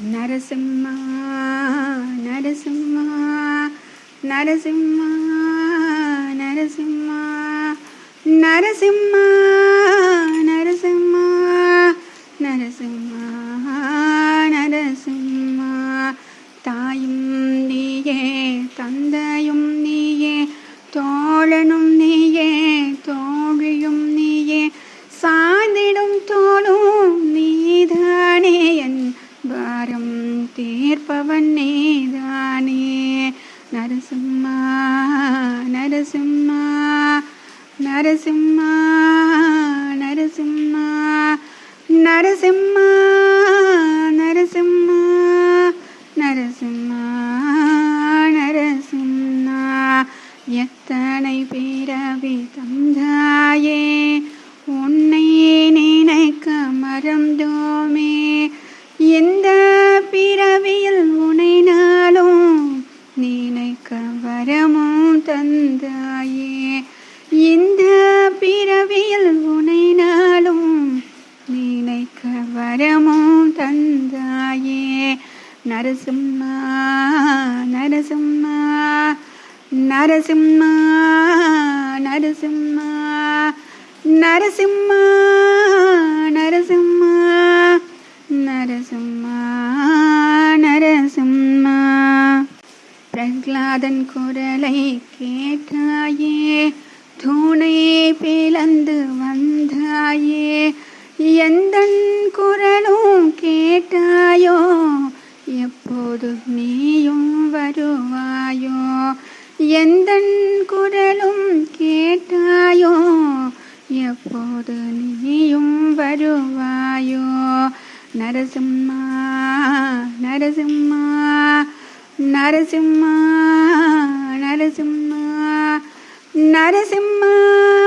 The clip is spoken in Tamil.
நரசிம்மா நரசிம்மா நரசிம்மா நரசிம்மா நரசிம்மா நரசிம்மா நரசிம்மா நரசிம்மா தாயும் நீயே தந்தையும் நிற்பவன் நீதானே. நரசிம்மா நரசிம்மா நரசிம்மா நரசிம்மா நரசிம்மா நரசிம்மா நரசிம்மா நரசிம்மா. எத்தனை பிறவி தந்தாயே. தந்தாயே. இந்த பிறவியில் உனை நாளும் நினைக்க வரமும் தந்தாயே. நரசிம்மா நரசிம்மா நரசிம்மா நரசிம்மா நரசிம்மா நரசிம்மா. அதன் குரலை கேட்டாயே தூணை பிளந்து வந்தாயே எந்த குரலும் கேட்டாயோ எப்போது நீயும் வருவாயோ எந்த குரலும் கேட்டாயோ எப்போது நீயும் வருவாயோ நரசிம்மா நரசிம்மா నరసింహ నరసింహ నరసింహ.